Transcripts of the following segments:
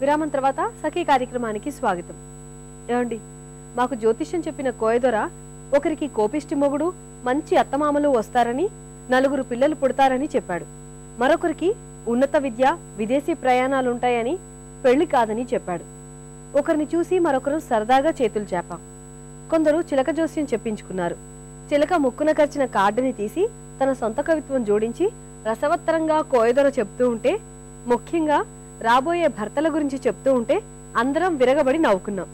విరామం తర్వాత సఖీ కార్యక్రమానికి స్వాగతం. ఏమండి మాకు జ్యోతిష్యం చెప్పిన కోయదొర ఒకరికి కోపిష్టి మొగుడు మంచి అత్తమామలు వస్తారని నలుగురు పిల్లలు పుడతారని చెప్పాడు. మరొకరికి ఉన్నత విద్య విదేశీ ప్రయాణాలుంటాయని పెళ్ళి కాదని చెప్పాడు. ఒకరిని చూసి మరొకరు సరదాగా చేతులు చేపాం. కొందరు చిలక జోస్యం చెప్పించుకున్నారు. చిలక ముక్కున కరిచిన కార్డుని తీసి తన సొంత కవిత్వం జోడించి రసవత్తరంగా కోయదొర చెప్తూ ఉంటే ముఖ్యంగా రాబోయే భర్తల గురించి చెప్తూ ఉంటే అందరం విరగబడి నవ్వుకున్నాం.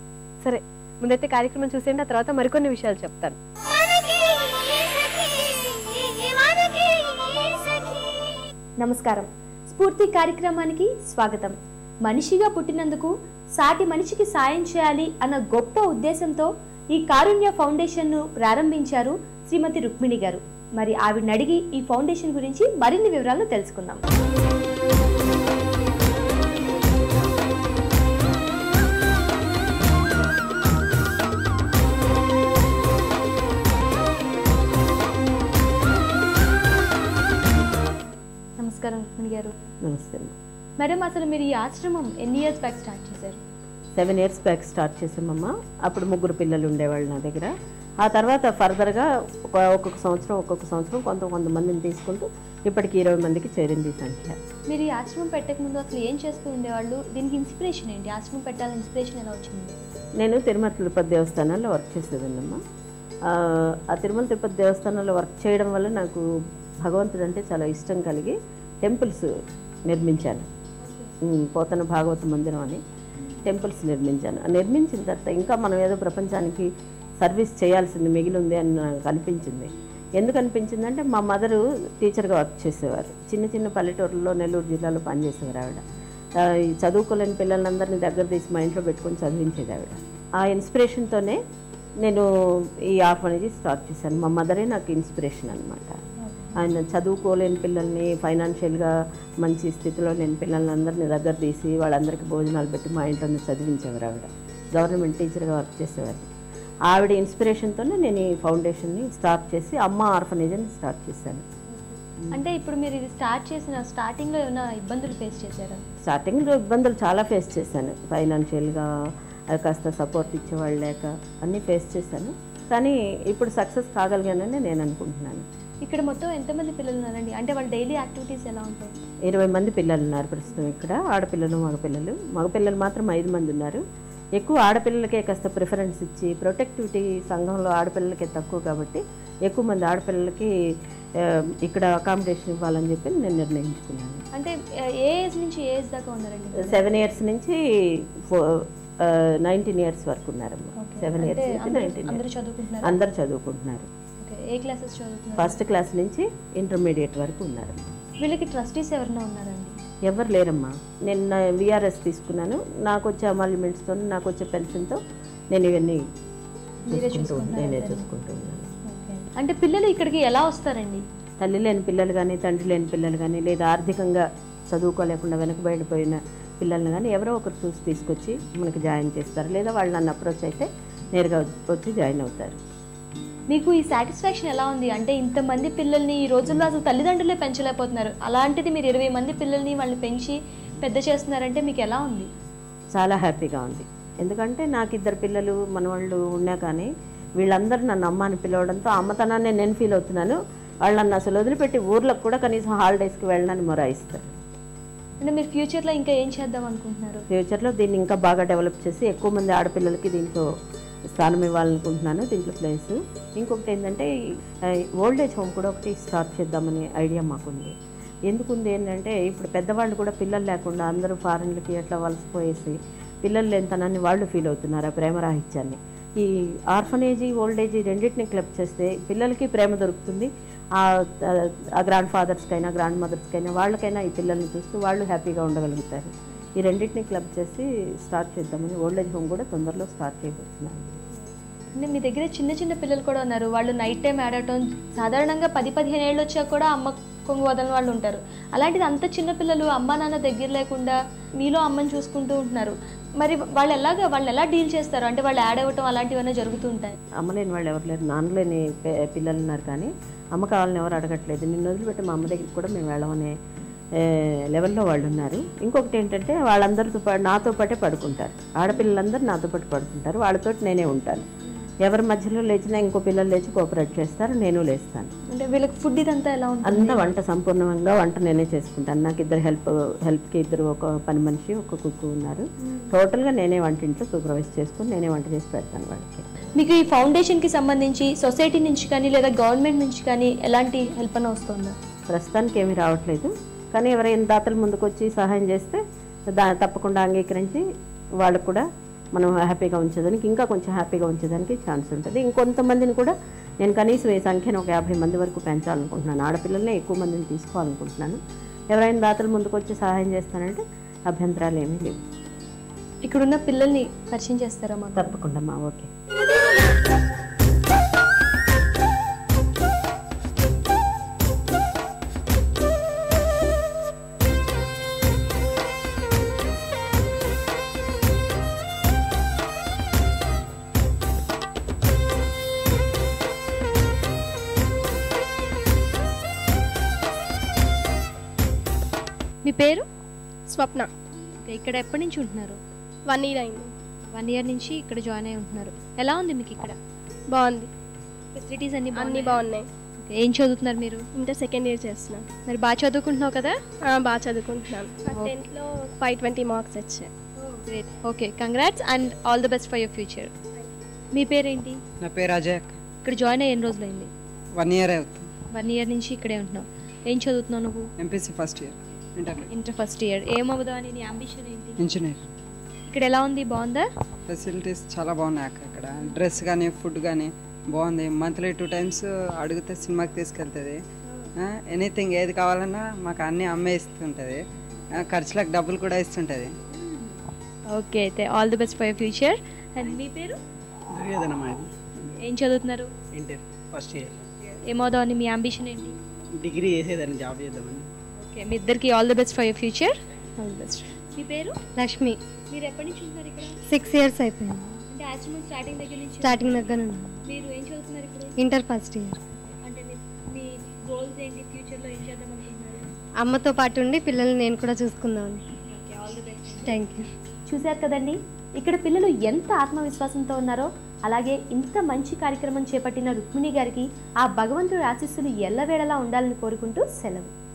సరే ముందైతే కార్యక్రమం చూసేయండి ఆ తర్వాత మరికొన్ని విషయాలు చెప్తాను. నమస్కారం. స్ఫూర్తి కార్యక్రమానికి స్వాగతం. మనిషిగా పుట్టినందుకు సాటి మనిషికి సాయం చేయాలి అన్న గొప్ప ఉద్దేశంతో ఈ కారుణ్య ఫౌండేషన్ను ప్రారంభించారు శ్రీమతి రుక్మిణి గారు. మరి ఆవిడని అడిగి ఈ ఫౌండేషన్ గురించి మరిన్ని వివరాలను తెలుసుకుందాం. మేడం అసలు మీరు ఈ ఆశ్రమం ఎన్ని ఇయర్స్ బ్యాక్ స్టార్ట్ చేశారు? సెవెన్ ఇయర్స్ బ్యాక్ స్టార్ట్ చేసామమ్మా అప్పుడు ముగ్గురు పిల్లలు ఉండేవాళ్ళు నా దగ్గర. ఆ తర్వాత ఫర్దర్గా ఒక ఒక్కొక్క సంవత్సరం ఒక్కొక్క సంవత్సరం కొంత కొంతమందిని తీసుకుంటూ ఇప్పటికి ఇరవై మందికి చేరింది సంఖ్య. మీరు ఈ ఆశ్రమం పెట్టక ముందు అసలు ఏం చేస్తూ ఉండేవాళ్ళు? దీనికి ఇన్స్పిరేషన్ ఏంటి? ఆశ్రమం పెట్టాలని ఇన్స్పిరేషన్ ఎలా వచ్చింది? నేను తిరుమల తిరుపతి దేవస్థానాల్లో వర్క్ చేసేదాన్నమ్మా. ఆ, ఆ తిరుమల తిరుపతి దేవస్థానంలో వర్క్ చేయడం వల్ల నాకు భగవంతుడు అంటే చాలా ఇష్టం కలిగి టెంపుల్స్ నిర్మించాను. పోతన భాగవత మందిరం అని టెంపుల్స్ నిర్మించాను. నిర్మించిన తర్వాత ఇంకా మనం ఏదో ప్రపంచానికి సర్వీస్ చేయాల్సింది మిగిలి ఉంది అని నాకు అనిపించింది. ఎందుకు అనిపించిందంటే మా మదరు టీచర్గా వర్క్ చేసేవారు. చిన్న చిన్న పల్లెటూరులో నెల్లూరు జిల్లాలో పనిచేసేవారు ఆవిడ. చదువుకోలేని పిల్లలందరినీ దగ్గర తీసి మా ఇంట్లో పెట్టుకొని చదివించేది ఆవిడ. ఆ ఇన్స్పిరేషన్తోనే నేను ఈ ఆర్ఫనేజ్ స్టార్ట్ చేశాను. మా మదరే నాకు ఇన్స్పిరేషన్ అనమాట ఆయన చదువుకోలేని పిల్లల్ని ఫైనాన్షియల్గా మంచి స్థితిలో లేని పిల్లల్ని అందరినీ దగ్గర తీసి వాళ్ళందరికీ భోజనాలు పెట్టి మా ఇంట్లోనే చదివించేవారు ఆవిడ. గవర్నమెంట్ టీచర్గా వర్క్ చేసేవారు. ఆవిడ ఇన్స్పిరేషన్తోనే నేను ఈ ఫౌండేషన్ని స్టార్ట్ చేసి అమ్మ ఆర్ఫనేజ్ అని స్టార్ట్ చేశాను. అంటే ఇప్పుడు మీరు ఇది స్టార్ట్ చేసిన స్టార్టింగ్లో ఏమైనా ఇబ్బందులు ఫేస్ చేశారా? స్టార్టింగ్లో ఇబ్బందులు చాలా ఫేస్ చేశాను. ఫైనాన్షియల్గా అది కాస్త సపోర్ట్ ఇచ్చేవాళ్ళు లేక అన్నీ ఫేస్ చేశాను. కానీ ఇప్పుడు సక్సెస్ కాగలిగానని నేను అనుకుంటున్నాను. ఇక్కడ మొత్తం ఎంతమంది పిల్లలు ఉన్నారండి? అంటే వాళ్ళ డైలీ యాక్టివిటీస్ ఎలా ఉంటాయి? ఇరవై మంది పిల్లలు ఉన్నారు ప్రస్తుతం ఇక్కడ. ఆడపిల్లలు మగపిల్లలు. మగపిల్లలు మాత్రం ఐదు మంది ఉన్నారు. ఎక్కువ ఆడపిల్లలకే కాస్త ప్రిఫరెన్స్ ఇచ్చి ప్రొటెక్టివిటీ సంఘంలో ఆడపిల్లలకే తక్కువ కాబట్టి ఎక్కువ మంది ఆడపిల్లలకి ఇక్కడ అకామిడేషన్ ఇవ్వాలని చెప్పి నేను నిర్ణయించుకున్నాను. అంటే ఏ ఏజ్ నుంచి ఏ ఏజ్ దాకా ఉన్నారండి సెవెన్ ఇయర్స్ నుంచి నైన్టీన్ ఇయర్స్ వరకు ఉన్నారమ్మా. సెవెన్ ఇయర్స్ నుంచి అందరూ- నైన్టీన్ అందరూ చదువుకుంటున్నారు. ఏ క్లాసెస్ చదువుతున్నారు? ఫస్ట్ క్లాస్ నుంచి ఇంటర్మీడియట్ వరకు ఉన్నారమ్మా వీళ్ళకి ట్రస్టీస్ ఎవరైనా ఉన్నారండి? ఎవరు లేరమ్మా? నేను విఆర్ఎస్ తీసుకున్నాను నాకు వచ్చే అమాల్మెంట్స్తో నాకు వచ్చే పెన్షన్తో నేను ఇవన్నీ నేనే. చూసుకుంటూ ఉన్నాను. అంటే పిల్లలు ఇక్కడికి ఎలా వస్తారండి? తల్లి లేని పిల్లలు కానీ తండ్రి లేని పిల్లలు కానీ లేదా ఆర్థికంగా చదువుకోలేకుండా వెనకబడిపోయిన పిల్లల్ని కానీ ఎవరో ఒకరు చూసి తీసుకొచ్చి మనకి జాయిన్ చేస్తారు. లేదా వాళ్ళు నన్ను అప్రోచ్ అయితే నేరుగా వచ్చి జాయిన్ అవుతారు. మీకు ఈ సాటిస్ఫాక్షన్ ఎలా ఉంది? అంటే ఇంతమంది పిల్లల్ని ఈ రోజుల్లో అసలు తల్లిదండ్రులే పెంచలేకపోతున్నారు. అలాంటిది మీరు ఇరవై మంది పిల్లల్ని వాళ్ళు పెంచి పెద్ద చేస్తున్నారంటే మీకు ఎలా ఉంది? చాలా హ్యాపీగా ఉంది. ఎందుకంటే నాకు ఇద్దరు పిల్లలు మనవాళ్ళు ఉన్నా కానీ వీళ్ళందరూ నన్ను అమ్మ అని పిలవడంతో అమ్మతనాన్ని నేను ఫీల్ అవుతున్నాను. వాళ్ళు నన్ను అసలు వదిలిపెట్టి ఊర్లకు కూడా కనీసం హాలిడేస్కి వెళ్ళనని మొరాయిస్తారు. అంటే మీరు ఫ్యూచర్లో ఇంకా ఏం చేద్దాం అనుకుంటున్నారు? ఫ్యూచర్లో దీన్ని ఇంకా బాగా డెవలప్ చేసి ఎక్కువ మంది ఆడపిల్లలకి దీంట్లో స్థానం ఇవ్వాలనుకుంటున్నాను దీంట్లో ప్లేస్. ఇంకొకటి ఏంటంటే ఓల్డ్ ఏజ్ హోమ్ కూడా ఒకటి స్టార్ట్ చేద్దామనే ఐడియా మాకుంది. ఎందుకుంది ఏంటంటే ఇప్పుడు పెద్దవాళ్ళు కూడా పిల్లలు లేకుండా అందరూ ఫారెన్లకి అట్లా వలసపోయేసి పిల్లలు లేనితనాన్ని వాళ్ళు ఫీల్ అవుతున్నారు ఆ ప్రేమరాహిత్యాన్ని ఈ ఆర్ఫనేజీ ఓల్డ్ ఏజ్ రెండింటిని క్లబ్ చేస్తే పిల్లలకి ప్రేమ దొరుకుతుంది. ఆ ఆ గ్రాండ్ ఫాదర్స్కైనా గ్రాండ్ మదర్స్కైనా వాళ్ళకైనా ఈ పిల్లల్ని చూస్తూ వాళ్ళు హ్యాపీగా ఉండగలుగుతారు. ఈ రెండింటిని క్లబ్ చేసి స్టార్ట్ చేద్దామని ఓల్డ్ ఏజ్ హోమ్ కూడా తొందరలో స్టార్ట్ చేయబోతున్నాను అంటే మీ దగ్గర చిన్న చిన్న పిల్లలు కూడా ఉన్నారు. వాళ్ళు నైట్ టైం ఆడటం సాధారణంగా పది పదిహేను ఏళ్ళు వచ్చాక కూడా అమ్మ కొంగు వదలని వాళ్ళు ఉంటారు. అలాంటిది అంత చిన్న పిల్లలు అమ్మ నాన్న దగ్గర లేకుండా మీలో అమ్మని చూసుకుంటూ ఉంటున్నారు. మరి వాళ్ళు ఎలాగా వాళ్ళు ఎలా డీల్ చేస్తారు? అంటే వాళ్ళు యాడ్ అవ్వటం అలాంటివన్నీ జరుగుతూ ఉంటాయి? అమ్మలేని వాళ్ళు ఎవరు లేరు. నాన్న లేని పిల్లలు ఉన్నారు కానీ అమ్మ కావాలని ఎవరు అడగట్లేదు. నిన్ను వదిలిపెట్టి మా అమ్మ దగ్గరికి కూడా మేము వెళ్ళమనే లెవెల్లో వాళ్ళు ఉన్నారు. ఇంకొకటి ఏంటంటే వాళ్ళందరితో పాటు నాతో పాటే పడుకుంటారు. ఆడపిల్లలందరూ నాతో పాటు పడుకుంటారు. వాళ్ళతోటి నేనే ఉంటాను. ఎవరి మధ్యలో లేచినా ఇంకో పిల్లలు లేచి కోఆపరేట్ చేస్తారు నేను లేస్తాను. అంటే వీళ్ళకి ఫుడ్ ఇదంతా ఎలా ఉంటుంది? అంతా వంట సంపూర్ణంగా వంట నేనే చేసుకుంటాను. నాకు ఇద్దరు హెల్ప్ హెల్ప్కి ఇద్దరు ఒక పని మనిషి ఒక కుక్కు ఉన్నారు. టోటల్గా నేనే వంటింట్లో సూపర్వైజ్ చేసుకుని నేనే వంట చేసి పెడతాను వాళ్ళకి. మీకు ఈ ఫౌండేషన్కి సంబంధించి సొసైటీ నుంచి కానీ లేదా గవర్నమెంట్ నుంచి కానీ ఎలాంటి హెల్ప్ అని వస్తుందా? ప్రస్తుతానికి ఏమీ రావట్లేదు. కానీ ఎవరైనా దాతలు ముందుకు వచ్చి సహాయం చేస్తే దా తప్పకుండా అంగీకరించి వాళ్ళకు కూడా మనం హ్యాపీగా ఉంచేదానికి ఇంకా కొంచెం హ్యాపీగా ఉంచేదానికి ఛాన్స్ ఉంటుంది. ఇంకొంతమందిని కూడా నేను కనీసం ఈ సంఖ్యను ఒక యాభై మంది వరకు పెంచాలనుకుంటున్నాను. ఆడపిల్లల్నే ఎక్కువ మందిని తీసుకోవాలనుకుంటున్నాను. ఎవరైనా దాతలు ముందుకు వచ్చి సహాయం చేస్తానంటే అభ్యంతరాలు ఏమీ లేవు. ఇక్కడున్న పిల్లల్ని పరిచయం చేస్తారా తప్పకుండా మా ఓకే. మీ పేరు? స్వప్న. ఇక్కడ ఎప్పటి నుంచి ఉంటున్నారు? వన్ ఇయర్ అయింది. వన్ ఇయర్ నుంచి ఇక్కడ జాయిన్ అయి ఉంటున్నారు. ఎలా ఉంది మీకు ఇక్కడ? బాగుంది. ఫెసిలిటీస్ అన్ని అన్నీ బాగున్నాయా? ఏం చదువుతున్నారు మీరు? ఇంటర్ సెకండ్ ఇయర్ చేస్తున్నాను మరి బాగా చదువుకుంటున్నావు కదా? బాగా చదువుకుంటున్నాను. టెన్త్లో ఫైవ్ ట్వంటీ మార్క్స్ వచ్చాయి. Great okay congrats and all the best for your future మీ పేరేంటి? నా పేరు అజయ్ ఇక్కడ జాయిన్ అయ్యి ఎన్ని రోజులైంది? వన్ ఇయర్ అవుతుంది. వన్ ఇయర్ నుంచి ఇక్కడే ఉంటున్నావు. ఏం చదువుతున్నావు నువ్వు? MPC first year intermediate inter first year ఏమవుదాం అని నీ అంబిషన్ ఏంటి? ఇంజనీర్ ఇక్కడ ఎలా ఉంది? బాగుందా? ఫెసిలిటీస్ చాలా బాగున్నాయి అక్క ఇక్కడ. డ్రెస్ కానీ ఫుడ్ కానీ బాగుంది. మంత్లీ టూ టైమ్స్ అడిగితే సినిమాకి తీసుకెళ్తుంది. ఎనీథింగ్ ఏది కావాలన్నా మాకు అన్నీ అమ్మే ఇస్తుంటుంది. ఖర్చులకు డబ్బులు కూడా ఇస్తుంటుంది. ఓకే అయితే all the best for your future and మీ పేరు? ఏం చదువుతున్నారు? ఇంటర్ ఫస్ట్ ఇయర్ ఏమవుదాం అని మీ అంబిషన్ ఏంటి? డిగ్రీ చేసేదాన్ని జాబ్ చేద్దామని. ఓకే మీ ఇద్దరికి all the best for your future all the best మీ పేరు? లక్ష్మి. మీరు ఎప్పటి నుంచి ఉంటున్నారు ఇక్కడ? సిక్స్ ఇయర్స్ అయిపోయింది. అంటే ఆశ్రమం స్టార్టింగ్ దగ్గర నుంచి? స్టార్టింగ్ దగ్గర మీరు ఏం చదువుతున్నారు ఇప్పుడు? ఇంటర్ ఫస్ట్ ఇయర్ అంటే మీ- గోల్స్ ఏంటి? ఫ్యూచర్లో ఏం చేద్దాం అనుకుంటున్నారు? అమ్మతో పాటు ఉండి పిల్లల్ని నేను కూడా చూసుకుందామని okay all the best thank you చూశారు కదండి? ఇక్కడ పిల్లలు ఎంత ఆత్మవిశ్వాసంతో ఉన్నారో అలాగే ఇంత మంచి కార్యక్రమం చేపట్టిన రుక్మిణి గారికి ఆ భగవంతుడి ఆశీస్సులు ఎల్లవేళలా ఉండాలని కోరుకుంటూ సెలవు.